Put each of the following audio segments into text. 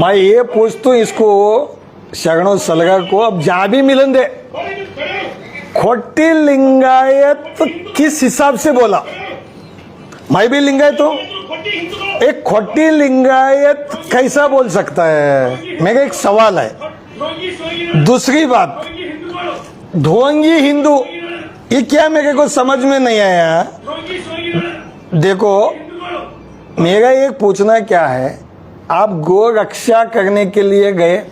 मैं ये पूछतू हूँ इसको शगणों सलगा को अब जा भी मिलन खोटी लिंगायत किस हिसाब से बोला? मैं भी लिंगायत हूँ। एक खोटी लिंगायत कैसा बोल सकता है? मेरा एक सवाल है। दूसरी बात, ढोंगी हिंदू, ये क्या मेरे को समझ में नहीं आया? देखो, मेरा एक पूछना क्या है? आप गो रक्षा करने के लिए गए।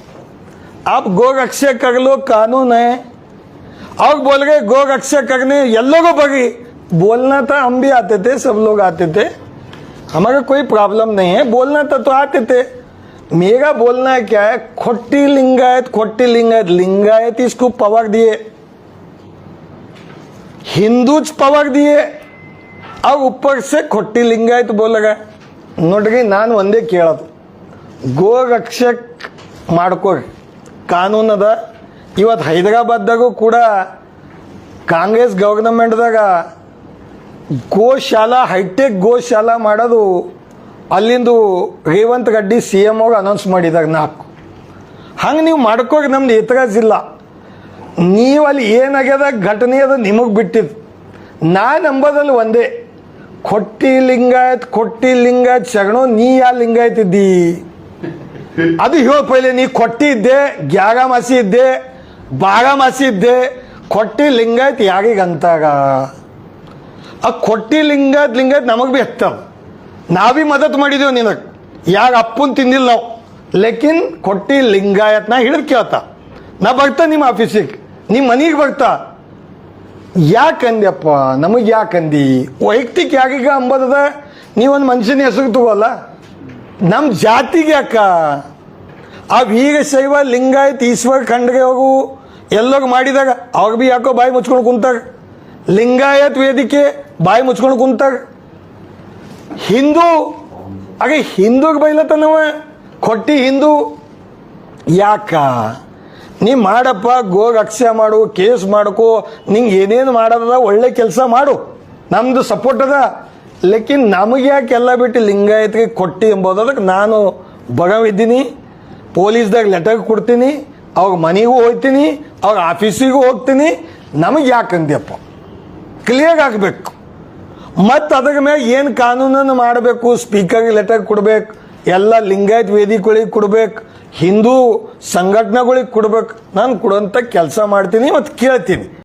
आप गो रक्षा कर लो, कानून है। और बोल गए गो रक्षा करने, येल्लो को बगी बोलना था हम भी आते थे सब लोग आते थे हमारा कोई प्रॉब्लम नहीं है बोलना था तो आते थे मेरा बोलना है क्या है खोटी लिंगायत खोटी लिंगायत लिंगायत इसको पवर दिए हिंदूज पवर दिए और ऊपर से खोटी लिंगायत बोल रहा ನೋಡ್ರಿ ನಾನು ಒಂದೇ ಕೇಳೋದು ಗೋ ರಕ್ಷಕ್ ಮಾಡ್ಕೊರಿ ಕಾನೂನದ ಇವತ್ತು ಹೈದರಾಬಾದ್ದಾಗೂ ಕೂಡ ಕಾಂಗ್ರೆಸ್ ಗೌರ್ನಮೆಂಟ್ದಾಗ ಗೋಶಾಲಾ, ಹೈಟೆಕ್ ಗೋಶಾಲಾ ಮಾಡೋದು ಅಲ್ಲಿಂದು ರೇವಂತ್ ಗಡ್ಡಿ ಸಿ ಎಂ ಅವ್ರು ಅನೌನ್ಸ್ ಮಾಡಿದಾಗ ನಾಲ್ಕು. ಹಂಗೆ ನೀವು ಮಾಡ್ಕೋರಿ ನಮ್ದು ಎತ್ತರಾಜ್ ಇಲ್ಲ. ನೀವು ಅಲ್ಲಿ ಏನಾಗ್ಯದ ಘಟನೆ ಅದು ನಿಮಗೆ ಬಿಟ್ಟಿದ್ದು. ನಾ ನಂಬೋದಲ್ಲಿ ಒಂದೇ. ಕೊಟ್ಟಿ ಲಿಂಗಾಯತ್ ಕೊಟ್ಟಿ ಲಿಂಗಾಯತ್ ಶರಣು, ನೀ ಯಾ ಲಿಂಗಾಯತ್ ಇದ್ದಿ? ಅದು ಹೇಳ ಪೈಲೆ, ನೀ ಕೊಟ್ಟಿ ಇದ್ದೆ ಗ್ಯಾಗ ಮಾಸಿ ಇದ್ದೆ ಬಾಗ ಮಾಸಿ ಇದ್ದೆ, ಕೊಟ್ಟಿ ಲಿಂಗಾಯತ್ ಯಾರಿಗ ಅಂತಾಗ? ಆ ಕೊಟ್ಟಿ ಲಿಂಗದ ಲಿಂಗ ನಮಗೆ ಭೀ ಹತ್ತವ ನಾವು ಮದತ್ ಮಾಡಿದೆವು ನಿನಗೆ. ಯಾರ ಅಪ್ಪನ್ ತಿಂದಿಲ್ಲ ನಾವು. ಲೇಕಿನ್ ಕೊಟ್ಟಿ ಲಿಂಗಾಯತ್ನ ಹಿಡಿದು ಕೇಳ್ತ. ನಾ ಬರ್ತಾ ನಿಮ್ಮ ಆಫೀಸಿಗೆ. ನಿಮ್ಮ ಮನೆಗೆ ಬರ್ತಾ. ಯಾಕಂದ್ಯಪ್ಪ ನಮಗೆ ಯಾಕಂದಿ ವೈಯಕ್ತಿಕ ಯಾಕೀಗ ಅಂಬದದ ನೀವೊಂದು ಮನುಷ್ಯನ ಹೆಸರು ತಗೋಲ್ಲ. ನಮ್ಮ ಜಾತಿಗೆ ಯಾಕ? ಆ ವೀರಶೈವ ಲಿಂಗಾಯತ್ ಈಶ್ವರ ಖಂಡ್ಗೆ ಹೋಗು. ಎಲ್ಲೋಗಿ ಮಾಡಿದಾಗ ಅವ್ರು ಭೀ ಯಾಕೋ ಬಾಯಿ ಮುಚ್ಕೊಂಡು ಕುಂತಾಗ ಲಿಂಗಾಯತ್ ವೇದಿಕೆ ಬಾಯಿ ಮುಚ್ಕೊಂಡು ಕುಂತಾಗ ಹಿಂದೂ, ಹಾಗೆ ಹಿಂದೂಗೆ ಬೈಲತ್ತನವ ಕೊಟ್ಟಿ ಹಿಂದೂ. ಯಾಕ? ನೀ ಮಾಡಪ್ಪ ಗೋ ರಕ್ಷೆ ಮಾಡು, ಕೇಸ್ ಮಾಡ್ಕೋ, ನಿಂಗೆ ಏನೇನು ಮಾಡೋದದ ಒಳ್ಳೆ ಕೆಲಸ ಮಾಡು. ನಮ್ಮದು ಸಪೋರ್ಟ್ ಅದ. ಲೇಕಿನ್ ನಮಗೆ ಯಾಕೆ ಎಲ್ಲ ಬಿಟ್ಟು ಲಿಂಗಾಯತ್ಗೆ ಕೊಟ್ಟಿ ಎಂಬುದು? ಅದಕ್ಕೆ ನಾನು ಬಗವಿದ್ದೀನಿ. ಪೊಲೀಸ್ದಾಗ ಲೆಟರ್ ಕೊಡ್ತೀನಿ. ಅವ್ರ ಮನೆಗೂ ಹೋಗ್ತೀನಿ. ಅವ್ರ ಆಫೀಸಿಗೂ ಹೋಗ್ತೀನಿ. ನಮಗೆ ಯಾಕಂದ್ಯಪ್ಪ ಕ್ಲಿಯರ್ ಆಗಬೇಕು. ಮತ್ತು ಅದ್ರ ಮೇಲೆ ಏನು ಕಾನೂನನ್ನು ಮಾಡಬೇಕು? ಸ್ಪೀಕರ್ಗೆ ಲೆಟರ್ ಕೊಡ್ಬೇಕು. ಎಲ್ಲ ಲಿಂಗಾಯತ್ ವೇದಿಕೆಗಳಿಗೆ ಕೊಡ್ಬೇಕು. ಹಿಂದೂ ಸಂಘಟನೆಗಳಿಗೆ ಕೊಡ್ಬೇಕು. ನಾನು ಕೊಡುವಂಥ ಕೆಲಸ ಮಾಡ್ತೀನಿ ಮತ್ತು ಕೇಳ್ತೀನಿ.